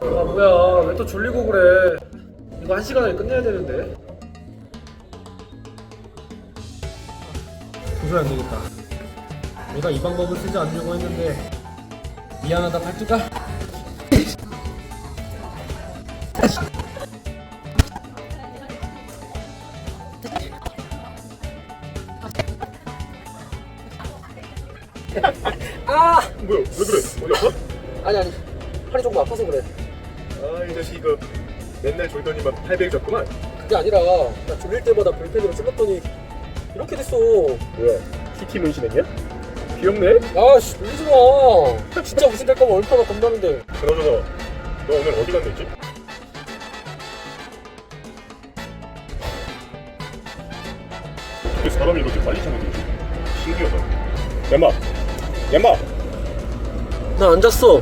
아 뭐야. 왜 또 졸리고 그래? 이거 한 시간 안에 끝내야 되는데. 도저히 안 되겠다. 내가 이 방법을 쓰지 않으려고 했는데 미안하다 팔뚝아. 아! 뭐야 왜 그래? 어디 아파? 아니 아니. 팔이 조금 아파서 그래 아 이 자식 이거 맨날 졸더니만 팔베이 졌구만 그게 아니라 나 졸릴 때마다 볼펜으로 찔렀더니 이렇게 됐어 뭐야 키티 문신했냐? 귀엽네? 아씨 놀리지 마 진짜 무슨 될까봐 얼마나 겁나는데 그러저러 너 오늘 어디 갔는지? 어떻게 사람이 이렇게 빨리 잠들지? 신기하다 얌마 얌마 나 안 잤어